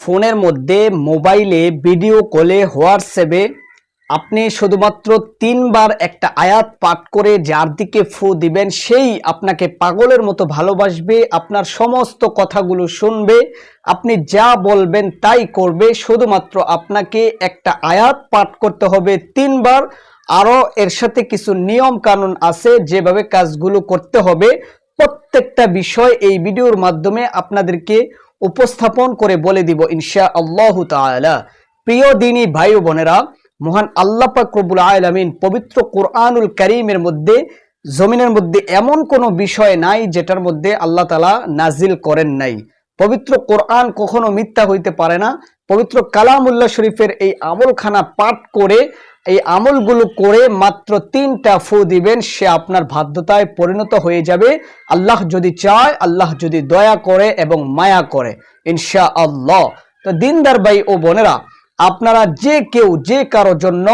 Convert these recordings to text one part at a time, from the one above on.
ফোনের মধ্যে মোবাইলে ভিডিও কলে, হোয়াটসঅ্যাপে আপনি শুধুমাত্র তিনবার একটা আয়াত পাঠ করে যার দিকে ফু দিবেন, সেই আপনাকে পাগলের মতো ভালোবাসবে, আপনার সমস্ত কথাগুলো শুনবে, আপনি যা বলবেন তাই করবে, শুধুমাত্র আপনাকে একটা আয়াত পাঠ করতে হবে তিনবার। আরও এর সাথে কিছু নিয়ম কানুন আছে যেভাবে কাজগুলো করতে হবে। প্রত্যেকটা বিষয় এই ভিডিওর মাধ্যমে আপনাদেরকে উপস্থাপন করে বলে দিব ইনশা আল্লাহ তালা প্রিয় দিনী ভাই বোনেরা, মহান আল্লাহ পাক আলমিন পবিত্র কোরআনুল করিমের মধ্যে, জমিনের মধ্যে এমন কোনো বিষয় নাই যেটার মধ্যে আল্লাহ তালা নাজিল করেন নাই। পবিত্র কোরআন কখনো মিথ্যা হইতে পারে না পবিত্র কালামুল্লাহ শরীফের এই আমলখানা পাঠ করে, এই আমলগুলো করে মাত্র তিনটা ফু দিবেন, সে আপনার বাধ্যতায় পরিণত হয়ে যাবে। আল্লাহ যদি চায়, আল্লাহ যদি দয়া করে এবং মায়া করে ইনশা আল্লাহ তো দিনদার ভাই ও বোনেরা, আপনারা যে কেউ, যে কারও জন্য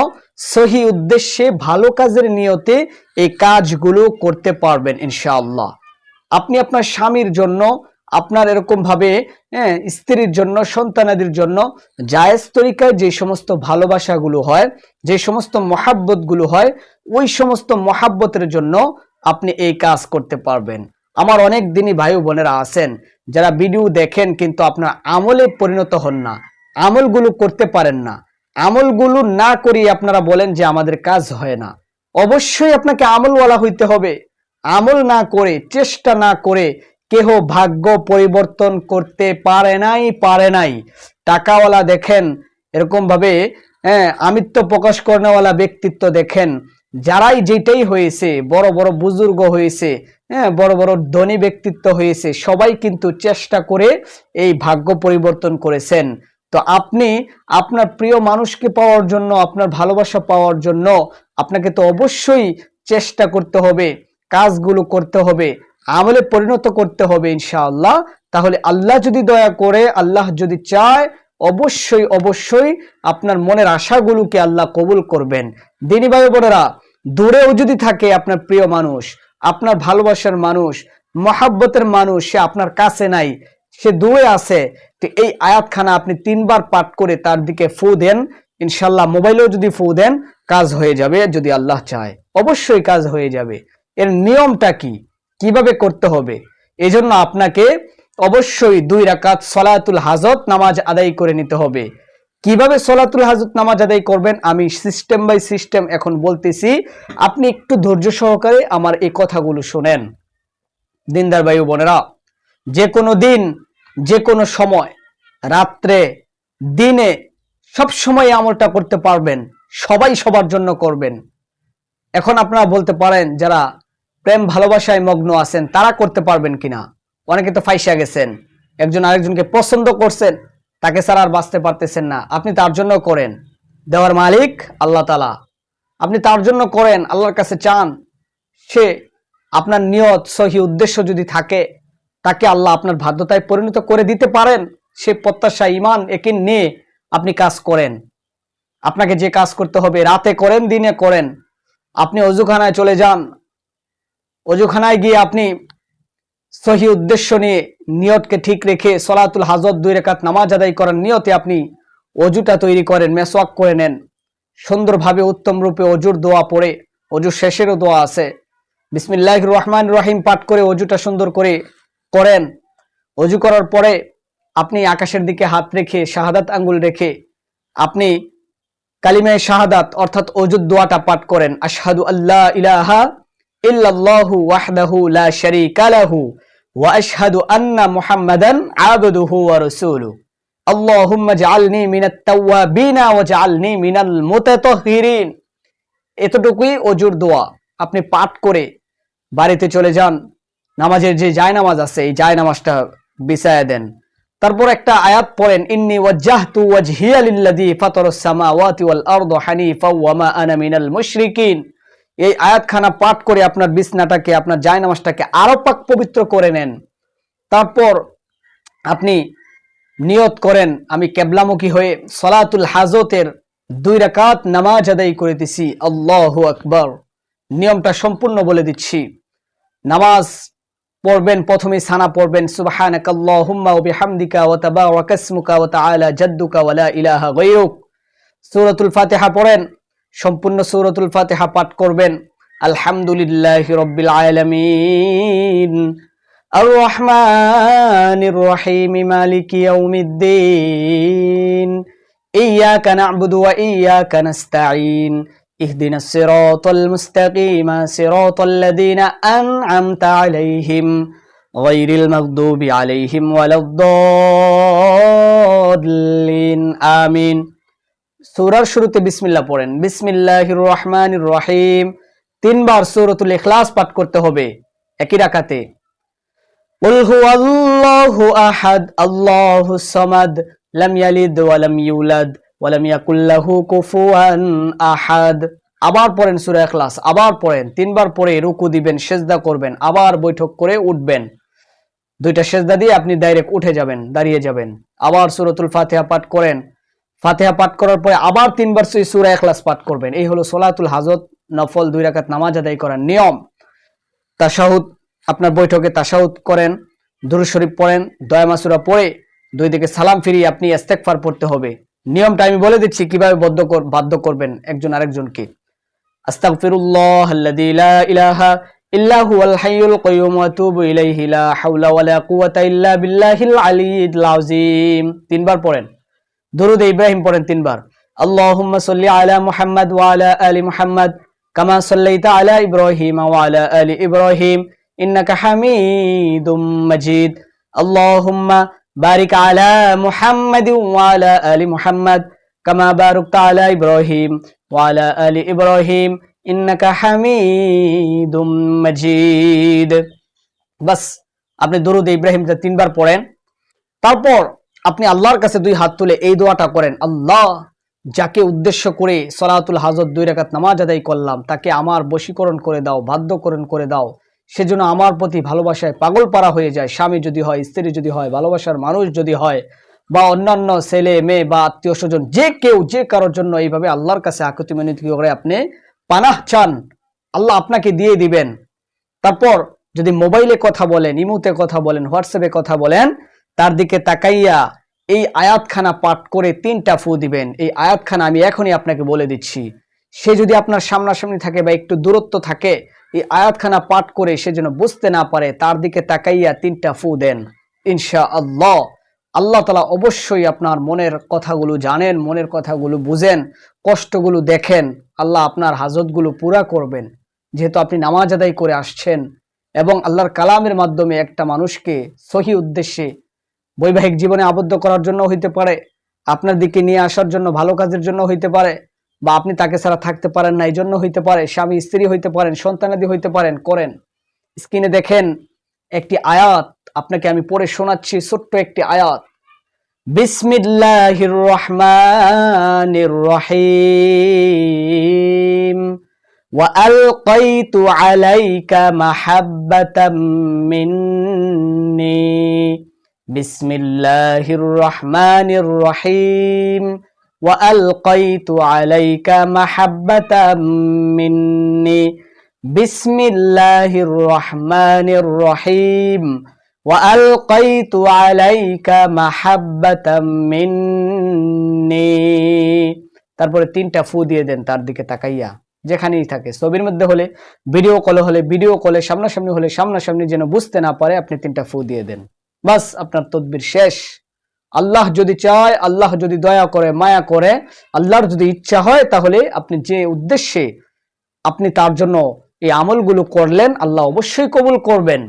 সহি উদ্দেশ্যে ভালো কাজের নিয়তে এই কাজগুলো করতে পারবেন, ইনশাআল্লাহ। আপনি আপনার স্বামীর জন্য আপনার এরকম ভাবে হ্যাঁ, স্ত্রীর জন্য সন্তানাদির জন্য জায়েজ তরিকায় যে সমস্ত ভালোবাসাগুলো হয় যে সমস্ত মহাব্বতগুলো হয় ওই সমস্ত মহাব্বতের জন্য আপনি এই কাজ করতে পারবেন। আমার অনেক দিনই ভাই বোনেরা আছেন যারা ভিডিও দেখেন কিন্তু আপনার আমলে পরিণত হন না আমলগুলো করতে পারেন না। আমলগুলো না করিয়ে আপনারা বলেন যে আমাদের কাজ হয় না। অবশ্যই আপনাকে আমলওয়ালা হইতে হবে। আমল না করে চেষ্টা না করে কেহ ভাগ্য পরিবর্তন করতে পারে নাই পারে নাই। টাকাওয়ালা দেখেন এরকম ভাবে হ্যাঁ আমিত্ব প্রকাশ করেওয়ালা ব্যক্তিত্ব দেখেন, যারাই যেটাই হয়েছে, বড় বড় বুজুর্গ হয়েছে হ্যাঁ বড় বড় ধনী ব্যক্তিত্ব হয়েছে, সবাই কিন্তু চেষ্টা করে এই ভাগ্য পরিবর্তন করেছেন। তো আপনি, আপনার প্রিয় মানুষকে পাওয়ার জন্য, আপনার ভালোবাসা পাওয়ার জন্য, আপনাকে তো অবশ্যই চেষ্টা করতে হবে, কাজগুলো করতে হবে। আমলে পরিণত করতে হবে ইনশাআল্লাহ। তাহলে আল্লাহ যদি দয়া করে, আল্লাহ যদি চায়, অবশ্যই অবশ্যই আপনার মনের আশাগুলোকে আল্লাহ কবুল করবেন। দিনী ভাই বোনেরা, দূরেও যদি থাকে আপনার প্রিয় মানুষ, আপনার ভালোবাসার মানুষ, মহাব্বতের মানুষ, সে আপনার কাছে নাই, সে দূরে আছে, তো এই আয়াতখানা আপনি তিনবার পাঠ করে তার দিকে ফু দেন ইনশাল্লাহ মোবাইলেও যদি ফু দেন, কাজ হয়ে যাবে যদি আল্লাহ চায়। অবশ্যই কাজ হয়ে যাবে। এর নিয়মটা কি? কীভাবে করতে হবে? এজন্য আপনাকে অবশ্যই দুই রাকাত সলাতুল হাজত নামাজ আদায় করে নিতে হবে। কীভাবে সলাতুল হাজত নামাজ আদায় করবেন? আমি সিস্টেম বাই সিস্টেম এখন বলতেছি। আপনি একটু ধৈর্য সহকারে আমার এই কথাগুলো শোনেন। দিনদার ও বোনেরা, যে কোনো দিন, যে কোনো সময়, রাত্রে, দিনে সব সময় আমলটা করতে পারবেন। সবাই সবার জন্য করবেন। এখন আপনারা বলতে পারেন, যারা প্রেম ভালোবাসায় মগ্ন আছেন, তারা করতে পারবেন কিনা? অনেকে তো ফাইসা গেছেন, একজন আরেকজনকে পছন্দ করছেন, তাকে ছাড়া আর বাঁচতে পারতেছেন না। আপনি তার জন্য করেন। দেওয়ার মালিক আল্লাহ তালা আপনি তার জন্য করেন, আল্লাহর কাছে চান। সে আপনার নিয়ত, সহি উদ্দেশ্য যদি থাকে, তাকে আল্লাহ আপনার বাধ্যতায় পরিণত করে দিতে পারেন। সে প্রত্যাশা ইমান একে নিয়ে আপনি কাজ করেন। আপনাকে যে কাজ করতে হবে, রাতে করেন, দিনে করেন। আপনি অজুখানায় চলে যান। অজুখানায় গিয়ে আপনি সহি উদ্দেশ্য নিয়ে নিয়তকে ঠিক রেখে সলাতুল হাজত দুই রেখাত নামাজ আদায় করার নিয়তে আপনি অজুটা তৈরি করেন, মেসওয়াক করে নেন। সুন্দরভাবে উত্তম রূপে অজুর দোয়া পড়ে, অজুর শেষেরও দোয়া আছে। বিসমিল্লাহ রহমান রহিম পাঠ করে অজুটা সুন্দর করে করেন। অজু করার পরে আপনি আকাশের দিকে হাত রেখে শাহাদাত আঙ্গুল রেখে আপনি কালিমায় শাহাদাত অর্থাৎ অজুদ দোয়াটা পাঠ করেন। আশহাদু আল্লাহ ইলাহা এতটুকুই অজুর দোয়া। আপনি পাঠ করে বাড়িতে চলে যান। নামাজের যে জায় নামাজ আছে, এই জায় নামাজটা বিছায়া দেন। তারপর একটা আয়াত পড়েন, ইন্নি ওয়াজ্জাহতু ওয়াজহিয়া লিল্লাযী ফাতারাস সামাওয়াতি ওয়াল আরদা হানিফা ওয়া মা আনা মিনাল মুশরিকিন। এই আয়াতখানা পাঠ করে আপনার বিছনাটাকে, আপনার জায় নামাজটাকে আরও পাক পবিত্র করে নেন। তারপর আপনি নিয়ত করেন, আমি কেবলামুখী হয়ে সলাতুল হাজতের দুই রাকাত নামাজ আদায় করিতেছি আল্লাহ আকবর। নিয়মটা সম্পূর্ণ বলে দিচ্ছি। নামাজ পড়বেন প্রথমে সানা পড়বেন, সুবহানাকাল্লাহুম্মা ওয়া বিহামদিকা ওয়া জাদ্দুকা ইলাহা গায়রুক। সূরাতুল ফাতিহা পড়েন সম্পূর্ণ সূরাতুল ফাতিহা পাঠ করবেন আলহামদুলিল্লাহি রাব্বিল আলামিন আর রহমানির রহিম মালিকি ইয়াউমিদ্দিন إياك نعبد وإياك نستعين اهدنا الصراط المستقيم صراط الذين أنعمت عليهم غير المغضوب عليهم ولا الضالين آمين সূরার শুরুতে বিসমিল্লাহ পড়েন বিসমিল্লাহির রহমানির রহিম তিনবার সূরাতুল ইখলাস পাঠ করতে হবে একই রাকাতে قل هو الله أحد الله الصمد لم يلد ولم يولد ولم يكن له كفوا أحد আবার পড়েন সূরা ইখলাস আবার পড়েন তিনবার পড়ে রুকু দিবেন সেজদা করবেন আবার বৈঠক করে উঠবেন দুইটা সেজদা দিয়ে আপনি ডাইরেক্ট উঠে যাবেন দাঁড়িয়ে যাবেন আবার সূরাতুল ফাতিহা পাঠ করেন ফাতিহা পাঠ করার পরে আবার তিনবার সূরা ইখলাস পাঠ করবেন। এই হলো সোলাতুল হাজত, নফল দুই রাকাত নামাজ আদায় করার নিয়ম। তাশাহুদ, আপনার বৈঠকে তাশাহুদ করেন, দুরূদ শরীফ পড়েন, দয়া মাসুরা পড়ে দুই দিকে সালাম ফিরিয়ে আপনি ইস্তেগফার পড়তে হবে। নিয়মটা আমি বলে দিচ্ছি, কীভাবে বদ্ধ বাধ্য করবেন একজন আরেকজনকে। ইল্লা তিনবার পড়েন। দুরুদ ইব্রাহিম পড়েন তিনবার। আল্লাহুম্মা সাল্লি আলা মুহাম্মাদ ওয়া আলা আলি মুহাম্মাদ কামা সাল্লাইতা আলা ইব্রাহিম ওয়া আলা আলি ইব্রাহিম ইন্নাকা হামিদুম মাজিদ। আল্লাহুম্মা বারিক আলা মুহাম্মাদ ওয়া আলা আলি মুহাম্মাদ কামা বারাকতা আলা ইব্রাহিম ওয়া আলা আলি ইব্রাহিম ইন্নাকা হামিদুম মাজিদ। বাস, আপনি দরুদ ইব্রাহিমটা তিনবার পড়েন। তারপর আপনি আল্লাহর কাছে দুই হাত তুলে এই দোয়াটা করেন, আল্লাহ, যাকে উদ্দেশ্য করে সলাতুল হাজত দুই রাকাত নামাজ আদায় করলাম, তাকে আমার বশীকরণ করে দাও, বাধ্যকরণ করে দাও। সেজন্য আমার প্রতি ভালোবাসায় পাগল পারা হয়ে যায়, স্বামী যদি হয়, স্ত্রী যদি হয়, ভালোবাসার মানুষ যদি হয়, বা অন্যান্য ছেলে, মেয়ে বা আত্মীয় স্বজন, যে কেউ, যে কারোর জন্য এইভাবে আল্লাহর কাছে আকুতি মিনতি করে আপনি পানাহ চান, আল্লাহ আপনাকে দিয়ে দিবেন। তারপর যদি মোবাইলে কথা বলেন, ইমুতে কথা বলেন, হোয়াটসঅ্যাপে কথা বলেন তার দিকে তাকাইয়া এই আয়াতখানা পাঠ করে তিনটা ফু দিবেন। এই আয়াতখানা আমি এখনই আপনাকে বলে দিচ্ছি। সে যদি আপনার সামনাসামনি থাকে বা একটু দূরত্ব থাকে, এই আয়াতখানা পাঠ করে সে যেন বুঝতে না পারে, তার দিকে তাকাইয়া তিনটা ফু দেন। ইনশা আল্লাহ আল্লাহ তালা অবশ্যই আপনার মনের কথাগুলো জানেন, মনের কথাগুলো বুঝেন, কষ্টগুলো দেখেন। আল্লাহ আপনার হাজতগুলো পুরা করবেন। যেহেতু আপনি নামাজ আদায় করে আসছেন এবং আল্লাহর কালামের মাধ্যমে একটা মানুষকে সহি উদ্দেশ্যে বৈবাহিক জীবনে আবদ্ধ করার জন্য হইতে পারে আপনার দিকে নিয়ে আসার জন্য ভালো কাজের জন্য হইতে পারে বা আপনি তাকে ছাড়া থাকতে পারেন না এই জন্য হইতে পারে স্বামী স্ত্রী হইতে পারেন সন্তানাদি হইতে পারেন করেন স্ক্রিনে দেখেন একটি আয়াত আপনাকে আমি পড়ে শোনাচ্ছি ছোট্ট একটি আয়াত বিসমিল্লাহির রহমানির রহিম وألقيت عليك محبة مني بسم الله الرحمن الرحيم وألقيت عليك محبة مني بسم الله الرحمن الرحيم وألقيت عليك محبة مني তারপরে তিনটা ফু দিয়ে দেন তার দিকে তাকাইয়া যেখানেই থাকে ছবির মধ্যে হলে ভিডিও কলে হলে ভিডিও কলে সামনাসামনি হলে সামনাসামনি যেন বুঝতে না পারে আপনি তিনটা ফু দিয়ে দেন বাস আপনার তদবির শেষ। আল্লাহ যদি চায়, আল্লাহ যদি দয়া করে, মায়া করে, আল্লাহর যদি ইচ্ছা হয়, তাহলে আপনি যে উদ্দেশ্যে আপনি তার জন্য এই আমলগুলো করলেন, আল্লাহ অবশ্যই কবুল করবেন।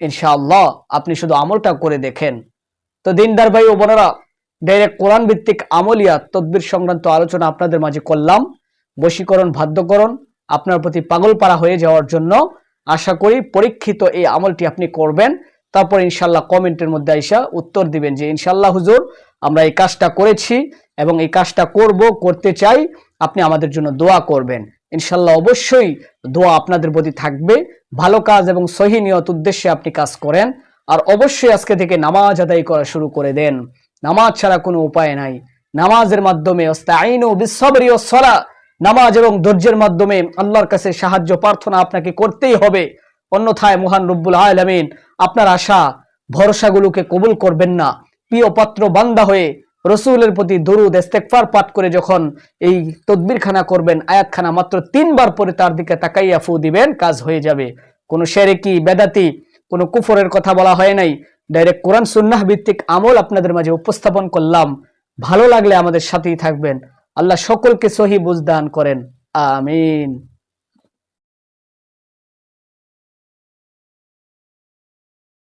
ইনশাআল্লাহ আপনি শুধু আমলটা করে দেখেন। তো দিনদার ভাই ও বোনেরা ডাইরেক্ট কোরআন ভিত্তিক আমলিয়া তদবির সংক্রান্ত আলোচনা আপনাদের মাঝে করলাম। বশীকরণ, বাধ্যকরণ, আপনার প্রতি পাগল পাড়া হয়ে যাওয়ার জন্য আশা করি পরীক্ষিত এই আমলটি আপনি করবেন। তারপর ইনশাল্লাহ কমেন্টের মধ্যে আইসা উত্তর দিবেন যে ইনশাল্লাহ হুজুর, আমরা এই কাজটা করেছি এবং এই কাজটা করব, করতে চাই, আপনি আমাদের জন্য দোয়া করবেন। ইনশাল্লাহ অবশ্যই দোয়া আপনাদের প্রতি থাকবে। ভালো কাজ এবং সহি নিয়ত উদ্দেশ্যে আপনি কাজ করেন। আর অবশ্যই আজকে থেকে নামাজ আদায় করা শুরু করে দেন। নামাজ ছাড়া কোনো উপায় নাই। নামাজের মাধ্যমে নামাজ এবং ধৈর্যের মাধ্যমে আল্লাহর কাছে সাহায্য, প্রার্থনা আপনাকে করতেই হবে। অন্যথায় মহান রব্বুল আলমিন আপনার আশা, ভরসাগুলোকে কবুল করবেন না। প্রিয় পাত্র, বান্দা হয়ে রসুলের প্রতি দরুদ ইস্তেকফার পাঠ করে যখন এই তদবিরখানা করবেন, আয়াতখানা মাত্র তিনবার পরে তার দিকে তাকাইয়া ফু দিবেন, কাজ হয়ে যাবে। কোনো শেরেকি বেদাতি, কোনো কুফরের কথা বলা হয় নাই। ডাইরেক্ট কোরআন সুন্নাহ ভিত্তিক আমল আপনাদের মাঝে উপস্থাপন করলাম। ভালো লাগলে আমাদের সাথেই থাকবেন। আল্লাহ সকলকে সহি বুঝদান করেন। আমিন।